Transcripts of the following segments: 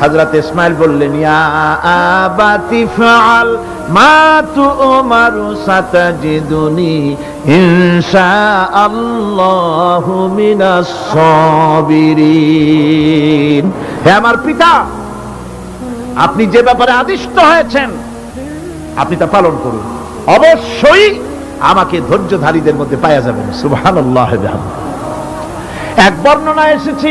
হযরত ইসমাইল বললেন মিনাস আমার পিতা, আপনি যে ব্যাপারে আদিষ্ট হয়েছেন, আপনি তা পালন করুন। অবশ্যই আমাকে ধৈর্যধারীদের মধ্যে পাওয়া যাবেন সুবহানাল্লাহ এক বর্ণনা এসেছি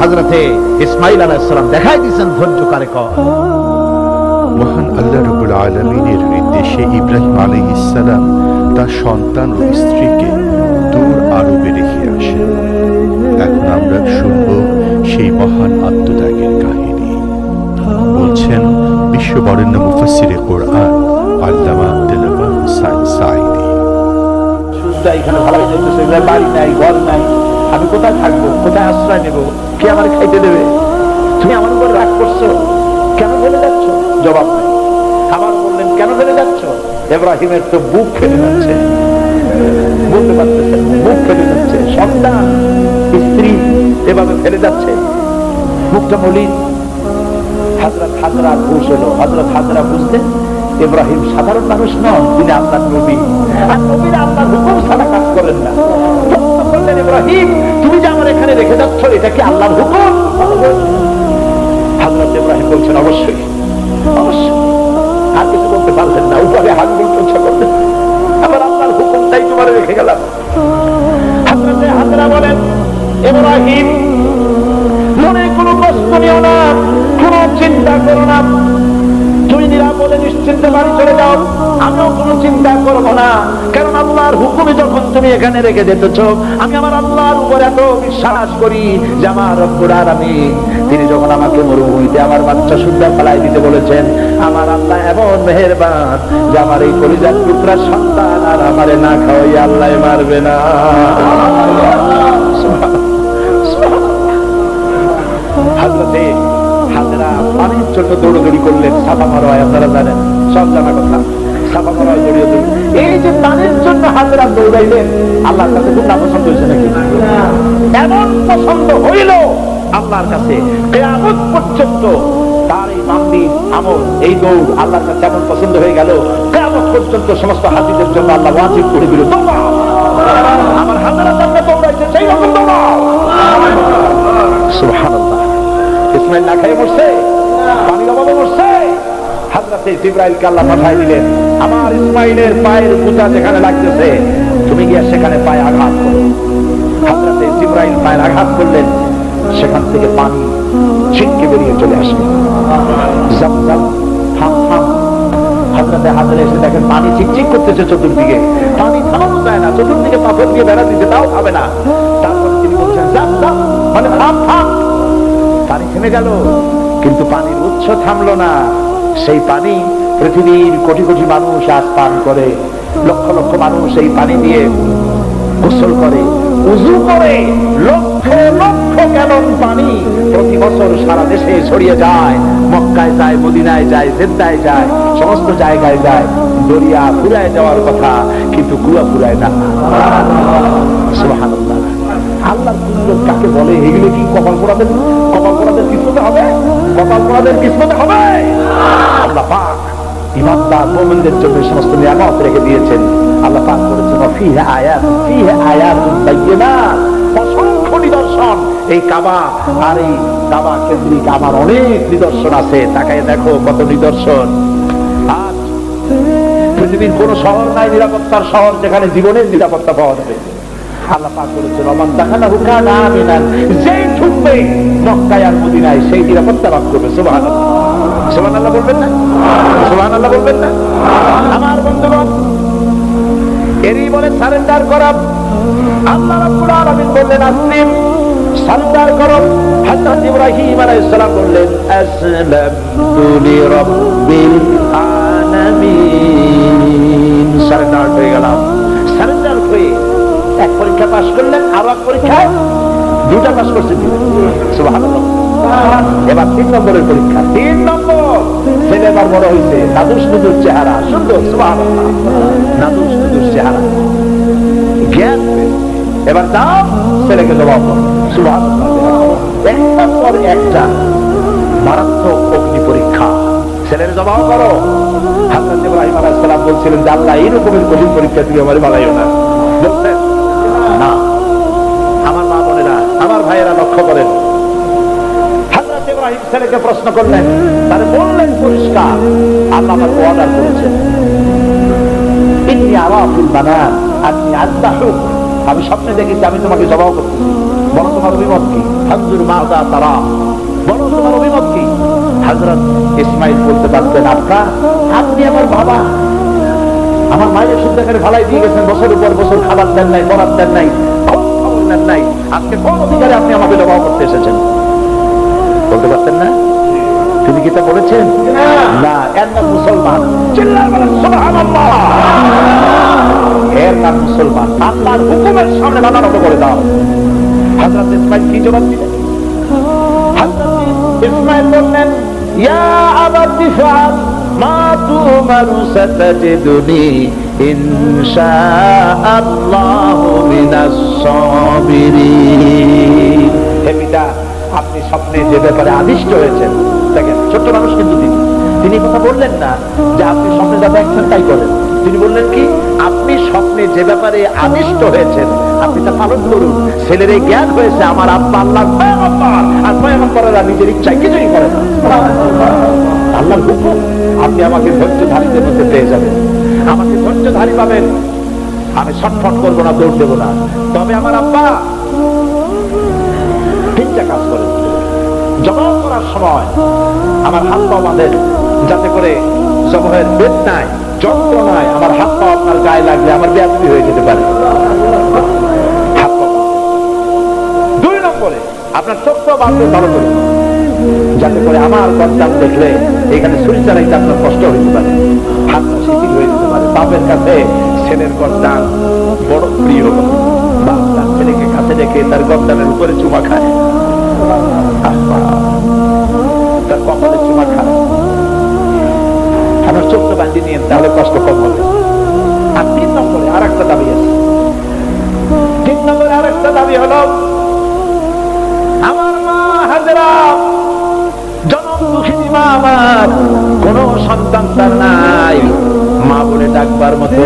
হজরতে ইসমাইল আলাইসালাম দেখাই দিয়েছেন ধৈর্য কারে। মহান আল্লাহ রবুল আলমিনের নির্দেশে ইব্রাহিম তার সন্তান ও স্ত্রীকে দূর আরবে রেখে এখন আমরা শুনব সেই মহান আত্মত্যাগের কাহিনী। বলছেন বিশ্ববরেণ্য মুফাসিরে কোরআন আল্লামা দেলাওয়ার হোসাইন সাইদি। সুদটা এখানে ভালো বাড়ি নাই ঘর নাই। আমি কোথায় থাকব? কোথায় আশ্রয় নেব? কে আমার খাইতে দেবে? তুমি আমার উপর রাগ করছ? কেন ফেলে যাচ্ছ? জবাব নাই। আবার বললেন কেন ফেলে যাচ্ছ? এব্রাহিমের তো বুক ফেলে যাচ্ছে। বলতে পারতেছেন? না, বুক ফেলে যাচ্ছে। সন্তান স্ত্রী এভাবে ফেলে যাচ্ছে। মুখটা মলিন। হাজরা এলো হাজরত হাজরা বুঝতেন ইব্রাহিম সাধারণ মানুষ নন তিনি আল্লাহ নবী। আর নবীরা আল্লাহ হুকুম ছাড়া কাজ করেন না। প্রশ্ন ইব্রাহিম, তুমি যে আমার এখানে রেখে যাচ্ছ, এটা কি আল্লাহর হুকুম? হাজরত ইব্রাহিম বলছেন, অবশ্যই অবশ্যই। আর কিছু বলতে পারলেন না, উপরে হাত বলতে ইচ্ছা করলেন আবার আল্লাহর হুকুমটাই তোমার রেখে গেলাম। হাজরতে হাজরা বলেন, ইব্রাহিম নিশ্চিন্তে বাড়ি চলে যাও। আমিও কোনো চিন্তা করব না। কারণ আল্লাহর হুকুমে যখন তুমি এখানে রেখে যেতেছ, আমি আমার আল্লাহর উপর এত বিশ্বাস করি যে আমার রব্বুর আমি তিনি যখন আমাকে মরুভূমিতে আমার বাচ্চা সুন্দর ফেলাই দিতে বলেছেন, আমার আল্লাহ এমন মেহেরবান যে আমার এই পরিজাত টুকরা সন্তান আর আমারে না খাওয়াই আল্লাহ মারবে না। হাজরতে হাজরা পানির জন্য দৌড়দৌড়ি করলেন, সাফা মারোয় আপনারা জানেন। সব জানা কথা সাফা মারোয় দৌড়িয়ে দৌড়ি এই যে পানির জন্য হাজরা দৌড়াইলেন, আল্লাহর কাছে খুব নাপছন্দ হয়েছে নাকি? এমন পছন্দ হইল আল্লাহর কাছে, কেয়ামত পর্যন্ত তার এই মান্দির আমল, এই দৌড় আল্লাহর কাছে এমন পছন্দ হয়ে গেল, কেয়ামত পর্যন্ত সমস্ত হাজিদের জন্য আল্লাহ ওয়াজিব করে দিল আমার হাজারা জন্য দৌড়াইছে, সেই রকম দৌড়াও। সুবহানাল্লাহ। ইসমাইল না খেয়ে মরছে পানির অভাবে মরছে। হাজরাতে জিব্রাইলকে আল্লাহ পাঠাই দিলেন, আমার ইসমাইলের পায়ের কুতা যেখানে লাগতেছে, তুমি গিয়ে সেখানে পায়ে আঘাত করো। হাজরাতে জিব্রাইল পায়ের আঘাত করলেন, সেখান থেকে পানি ছিটকে বেরিয়ে চলে থাম হাজরাতে হাজারে এসে দেখেন পানি চিকচিক করতেছে চতুর্দিকে। পানি থামানো যায় না, চতুর্দিকে পাথর দিয়ে বেড়া দিচ্ছে তাও খাবে না। তারপরে তিনি বলছেন জাম জাম মানে থাম থাম। পানি থেমে গেল, কিন্তু পানির উৎস থামলো না। সেই পানি পৃথিবীর কোটি কোটি মানুষ আজ পান করে। লক্ষ লক্ষ মানুষ এই পানি দিয়ে গোসল করে। উজু করে লক্ষ লক্ষ গ্যালন পানি প্রতি বছর সারা দেশে ছড়িয়ে যায়। মক্কায় যায়, মদিনায় যায় জেদ্দায় যায়, সমস্ত জায়গায় যায়। দরিয়া ফুরায় যাওয়ার কথা, কিন্তু কুয়া ফুরায় না। কুদরত কাকে বলে? এগুলো কি কপাল পোড়াদের কপাল কিসমতে হবে? হবে। আল্লাহ পাক ইমানদার জন্য সমস্ত নিয়ামত রেখে দিয়েছেন। আল্লাহ পাক করেছেন ফিহে আয়াত ফিহে আয়াত অসংখ্য নিদর্শন এই কাবা আর এই কাবা কেন্দ্রিক আমার অনেক নিদর্শন আছে। তাকায় দেখো কত নিদর্শন। আজ পৃথিবীর কোন শহর নাই নিরাপত্তার শহর যেখানে জীবনের নিরাপত্তা পাওয়া যাবে। আল্লাহ পাক বলেছেন অমান দেখানা হুকান আমিনান যেই ঢুকবে মক্কায় আর সেই নিরাপত্তা লাভ করবে। সুবহানাল্লাহ। সুবহানাল্লাহ বলবেন না? সুবহানাল্লাহ বলবেন না? আমার বন্ধুগণ, এরই বলে সারেন্ডার আল্লাহ রাব্বুল আলামিন বললেন, আসলিম, সারেন্ডার করো। হযরত ইব্রাহিম আলাইহিস সালাম বললেন, আসলামতু আলামিন। সারেন্ডার হয়ে গেলাম। পাশ করলেন আর এক পরীক্ষায় দুটা করছেন সুবহানাল্লাহ। এবার তিন নম্বরের পরীক্ষা। তিন নম্বর। ছেলে এবার বড় হয়েছে নাদুস নুদুর চেহারা। সুন্দর নাদুস নুদুর চেহারা। জ্ঞান এবার যাও, ছেলেকে জবাব একটার পর একটা মারাত্মক অগ্নি পরীক্ষা। ছেলের জবাব করো। হাজরত ইব্রাহিম আলাইহিস সালাম বলছিলেন যে, আল্লাহ কঠিন পরীক্ষা তুমি আমার বানাইও না। লক্ষ্য করেন। ছেলেকে প্রশ্ন করলেন বললেন পরিষ্কার, আল্লাহ করেছেন। আমি স্বপ্নে দেখেছি, আমি তোমাকে জবাব তোমার অভিমত কি? হাজুর তারা। তোমার অভিমত কি? হাজরত ইসমাইল বলতে পারতেন, আপনার আপনি আমার বাবা আমার মায়ের শুদ্ধ করে ভালাই দিয়ে গেছেন, বছরের পর বছর খাবার দেন নাই পড়ার দেন নাই। আজকে কোন অধিকারে আপনি আমাকে জবাব করতে এসেছেন? বলতে পারতেন না? তিনি কি তা বলেছেন? না। নাম মুসলমান। চিল্লার এর নাম মুসলমান। আল্লাহর হুকুমের সামনে করে দাও। ইসমাইল কি জবাব দিলেন? ইসমাইল বললেন ইয়া মা তুমারু সাতাজিদুনি হে পিতা, আপনি স্বপ্নে যে ব্যাপারে আদিষ্ট হয়েছেন, দেখেন, ছোট্ট মানুষ কিন্তু তিনি। তিনি কথা বললেন না যে আপনি স্বপ্নে যা দেখছেন তাই করেন। তিনি বললেন কি, আপনি স্বপ্নে যে ব্যাপারে আদিষ্ট হয়েছেন, আপনি তা পালন করুন। ছেলের জ্ঞান হয়েছে, আমার আব্বা আল্লাহ পয়গম্বর। আর পয়গম্বরেরা নিজের ইচ্ছায় কিছুই করে না। আল্লাহর হুকুম, আপনি আমাকে ধৈর্যধারীদের মধ্যে পেয়ে যাবেন। আমাকে ধৈর্যধারী পাবেন। আমি ছটফট করব না, দৌড় দেবো না। তবে আমার আব্বা তিনটা কাজ করে। জবাব করার সময় আমার হাত পা বাঁধেন যাতে করে জবাবের বেদনায়, যন্ত্রণায় আমার হাত পা আপনার গায়ে লাগলে আমার ব্যাপ্তি হয়ে যেতে পারে। হাত পা দুই নম্বরে আপনার চোখটা বাঁধতে ভালো করে। যাতে করে আমার গন্ডাম দেখলে এখানে ছুরি চালাইতে আপনার কষ্ট হইতে পারে। হাতটা শিথিল হয়ে যেতে পারে। বাপের কাছে ছেলের গন্ডাম বড় প্রিয়। বাপ তার ছেলেকে কাছে রেখে তার গন্ডামের উপরে চুমা খায়। তার কপালে চুমা খায়। আমার চোখটা বাঁধি নিয়ে তাহলে কষ্ট কম হবে। আর তিন নম্বরে আর একটা দাবি আছে। তিন নম্বরে আর একটা দাবি হলো দুঃখিনী মা আমার, কোন সন্তান তার নাই। মা বলে, ডাকবার মতো।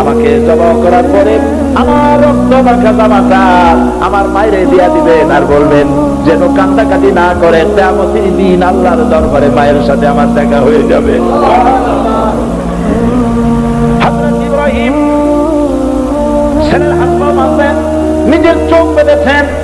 আমাকে জবাব করার পরে আমার রক্ত মাখা জামাটা আমার মায়ের দিয়া দিবেন আর বলবেন, যেন কান্দাকাটি না করে তেমতির দিন আল্লাহর দরবারে মায়ের সাথে আমার দেখা হয়ে যাবে। নিজের চোখ বেঁধেছেন।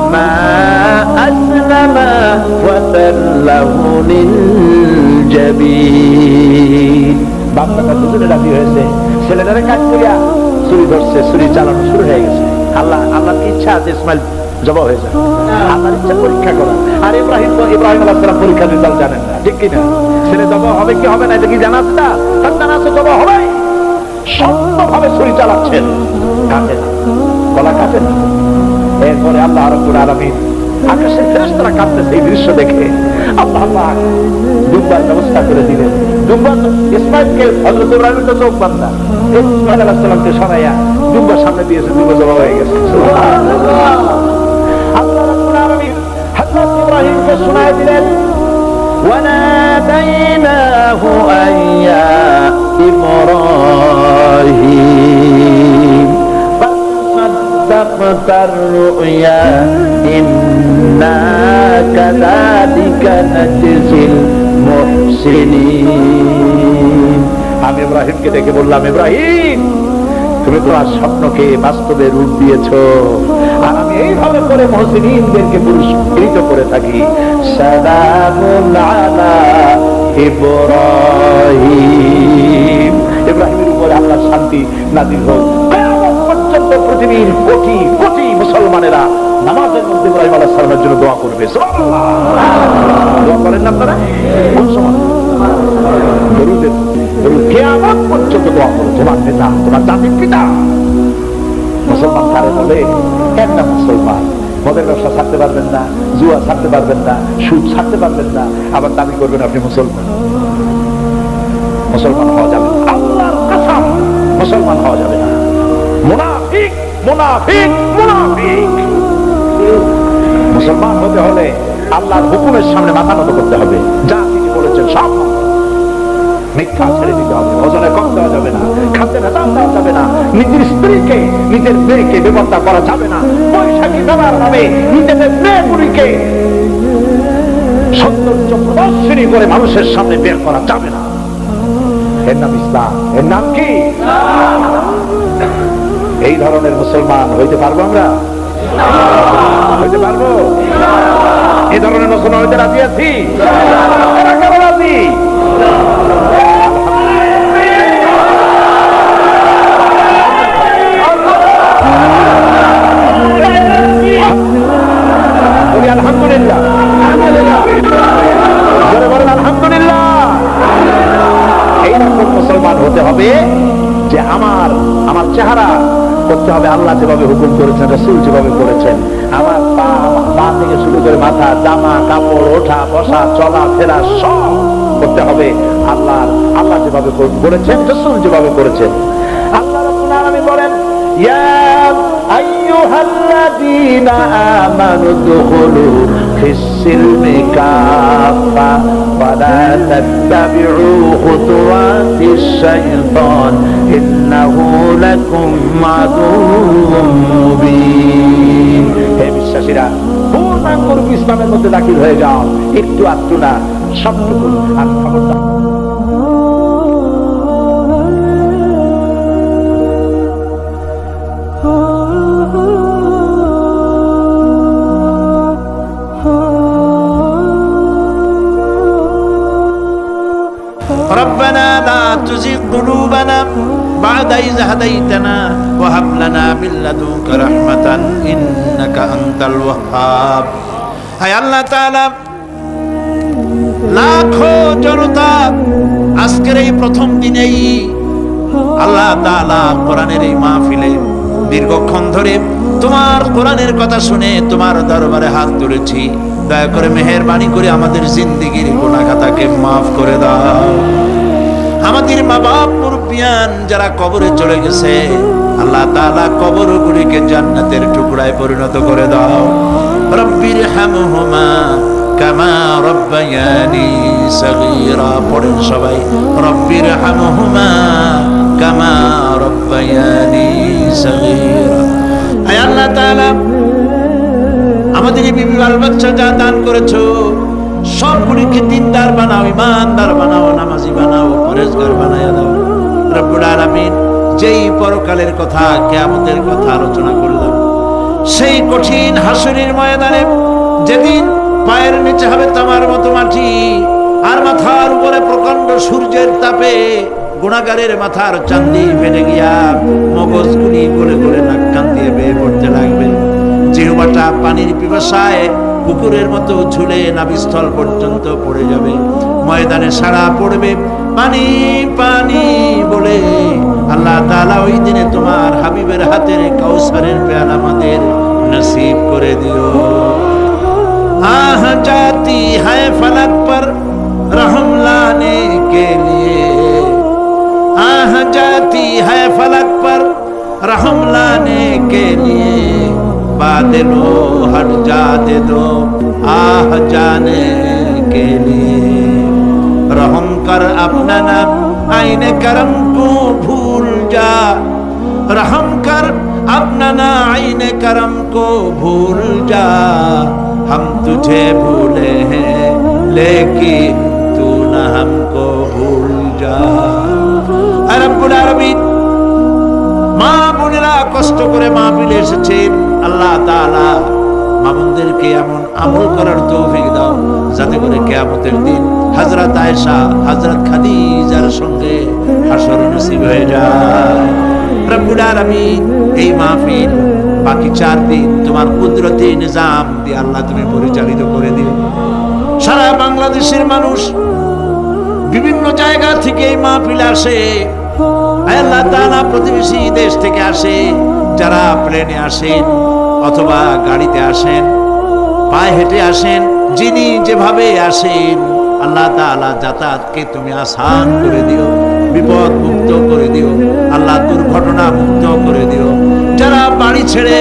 فلما أسلم وتله للجبين বাচ্চাটা দুজনে রাজি হয়েছে ছেলেটারে কাজ করিয়া চুরি ধরছে চুরি চালানো শুরু হয়ে গেছে আল্লাহ আল্লাহর কি ইচ্ছা আছে ইসমাইল জবাব হয়ে যায় আল্লাহর ইচ্ছা পরীক্ষা করা আর ইব্রাহিম তো ইব্রাহিম আলাহ সালাম পরীক্ষা রেজাল্ট জানেন না ঠিক কিনা ছেলে জবাব হবে কি হবে না এটা কি জানা আছে না তার জানা আছে জবাব হবে সত্যভাবে ছুরি চালাচ্ছেন কাটে না গলা কাটে না এরপরে আল্লাহ রব্বুল আলামিন আকাশের ফেরেশতারা কাঁপতেছে এই দৃশ্য দেখে আল্লাহ পাক ডুববার ব্যবস্থা করে দিলেন ডুববার ইসমাইলকে হযরত ইব্রাহিমের তো চোখ বান্ধা ইসমাইল আলাইহিস সালামকে সরাইয়া ডুববার সামনে দিয়েছে ডুবো জবাব হয়ে গেছে আল্লাহ রব্বুল আলামিন হযরত ইব্রাহিমকে শোনায় দিলেন وناديناه أن يا إبراهيم قد صدقت الرؤيا إنا كذلك نجزي المحسنين আমি ইব্রাহিমকে ডেকে বললাম ইব্রাহিম তুমি তোমার স্বপ্নকে বাস্তবে রূপ দিয়েছো আর আমি এইভাবে করে মহসিনদেরকে পুরস্কৃত করে থাকি সালামুন আলা ইব্রাহিম ইব্রাহিমের উপরে আল্লাহর শান্তি নাজিল হোক কিয়ামত পর্যন্ত পৃথিবীর কোটি কোটি মুসলমানেরা নামাজের মধ্যে ইব্রাহিম আলাইহিস সালামের জন্য দোয়া করবে। না মুসলমান আবার দাবি করবেন আপনি মুসলমান। মুসলমান হওয়া যাবে মুসলমান হওয়া যাবে না। মুনাফিক মুনাফিক মুনাফিক। মুসলমান হতে হলে আল্লাহর হুকুমের সামনে মাথা নত করতে হবে। যা তিনি বলেছেন সব। মিথ্যা ছেড়ে দিতে হবে। ওজনে কম দেওয়া যাবে না, খাদ্যে ভেজাল দেওয়া যাবে না, নিজের স্ত্রীকে, নিজের মেয়েকে বেবস্তা করা যাবে না। বৈশাখী দাদার নামে নিজেদের মেয়েগুলিকে সৌন্দর্য প্রদর্শনী করে মানুষের সামনে বের করা যাবে না। এর নাম ইসলাম। এর নাম কি? এই ধরনের মুসলমান হইতে পারব আমরা? হইতে পারব? এই ধরনের মুসলমান হইতে রাজি আছি? রাজি মুসলমান হতে হবে যে আমার আমার চেহারা করতে হবে। আল্লাহ যেভাবে হুকুম করেছেন, রসুল যেভাবে করেছেন। আমার পা পা থেকে শুরু করে মাথা, জামা, কাপড়, ওঠা, বসা, চলা, ফেরা, সব করতে হবে। আল্লাহ আল্লাহ যেভাবে করেছেন, রসুল যেভাবে করেছেন। আল্লাহ আলামিন বলেন ফিস-সিলমি কাফা ولا تتبعوا خطوات الشيطان إنه لكم عدو مبين হে বিশ্বাসীরা পূর্ণাঙ্গ রূপে ইসলামের মধ্যে দাখিল হয়ে যাও একটু আধটু না সবটুকু আর খবরদার قلوبنا بعد إذ هديتنا وهب لنا من لدنك رحمة إنك أنت الوهاب হায় আল্লাহ তাআলা লাখো জনতা আজকের এই প্রথম দিনেই আল্লাহ তাআলা কোরআনের এই মাহফিলে দীর্ঘক্ষণ ধরে তোমার কোরআনের কথা শুনে তোমার দরবারে হাত তুলেছি দয়া করে মেহেরবানি করে আমাদের জিন্দিগির গুণাখাতাকে মাফ করে দাও আমাদের মা বাপ মুরব্বিয়ান যারা কবরে চলে গেছে, আল্লাহ তালা তাআলা কবরগুলিকে জান্নাতের টুকরায় পরিণত করে দাও। রব্বির হামহুমা কামা রব্বায়ানি সগীরা। পড়েন সবাই রব্বির হামহুমা কামা রব্বায়ানি সগীরা। আয় আল্লাহ তাআলা, আমাদের বিবি বাল বাচ্চা যা দান করেছ সবগুলিকে দিনদার বানাও, ইমানদার বানাও, নামাজি বানাও পরেশগার বানায়া দাও। রব্বুল আলামিন যেই পরকালের কথা, কিয়ামতের কথা আলোচনা করলাম সেই কঠিন হাসুরির ময়দানে যেদিন পায়ের নিচে হবে তামার মতো মাটি, আর মাথার উপরে প্রকাণ্ড সূর্যের তাপে গুণাগারের মাথার চান্দি ফেটে গিয়া মগজগুলি গলে গলে নাক কান দিয়ে বেয়ে পড়তে লাগবে। জিহ্বাটা পানির পিপাসায় পুকুরের মতো ঝুলে নাবিস্থল পর্যন্ত পড়ে যাবে। ময়দানে সারা পড়বে, পানি পানি বলে। আল্লাহ তালা ওই দিনে তোমার হাবিবের হাতের কাউসারের প্যাল আমাদের নসিব করে দিও। আহ, জাতি, হায় ফলক পর রহম লানে কে লিয়ে আহ, জাতি, হায় ফলক পর রহম লানে কে লিয়ে के लिए बादलो हट जाते दो आह जाने के लिए रहम कर अपना नाम आईने करम को भूल जा रहम कर अपना ना आईने करम को भूल जा हम तुझे भूले हैं लेकिन तू न हमको भूल जा রব্বুল আলামিন মা বোনেরা কষ্ট করে মা বিলে এসেছেন আল্লাহ তাআলা মা বোনদেরকে এমন আমল করার তৌফিক দাও, যাতে করে কিয়ামতের দিন হযরত আয়েশা, হযরত খাদিজার সঙ্গে হাসর নসিব হয়ে যায়। রব্বুল এই মাহফিল, বাকি চার দিন তোমার কুদরতি নিজাম দিয়ে আল্লাহ তুমি পরিচালিত করে দিও সারা বাংলাদেশের মানুষ বিভিন্ন জায়গা থেকে এই মাহফিল আসে। আল্লাহ তাআলা প্রতিবেশী দেশ থেকে আসে, যারা প্লেনে আসেন অথবা গাড়িতে আসেন, পায়ে হেঁটে আসেন, যিনি যেভাবে আসেন, আল্লাহ তাআলা যাতায়াতকে তুমি আসান করে দিও বিপদ মুক্ত করে দিও, আল্লাহ দুর্ঘটনা মুক্ত করে দিও। যারা বাড়ি ছেড়ে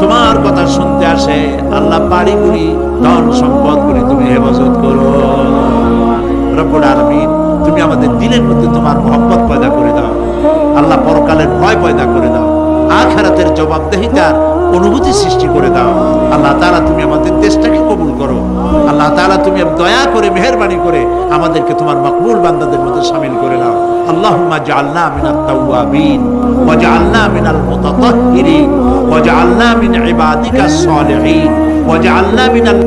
তোমার কথা শুনতে আসে, আল্লাহ বাড়িগুলি ধন সম্পদগুলি তুমি হেফাজত করো। রব্বুল আলামিন, তুমি আমাদের দিলের মধ্যে তোমার মোহাম্মত পয়দা করে দাও। আল্লাহ পরকালের ভয় পয়দা করে দাও। আখেরাতের জবাবদেহিতার অনুভূতি সৃষ্টি করে দাও। আল্লাহ তালা তুমি আমাদের দেশটাকে কবুল করো। আল্লাহ তালা তুমি দয়া করে, মেহরবানি করে আমাদেরকে তোমার মকবুল বান্দাদের মধ্যে সামিল করে নাও। আল্লাহ জাআলনা মিনাত তাওয়াবিন ওয়াজআলনা মিনাল মুতাতাহহিরিন ওয়াজআলনা মিন ইবাদিকাস সালিহিন ওয়াজআলনা মিনাল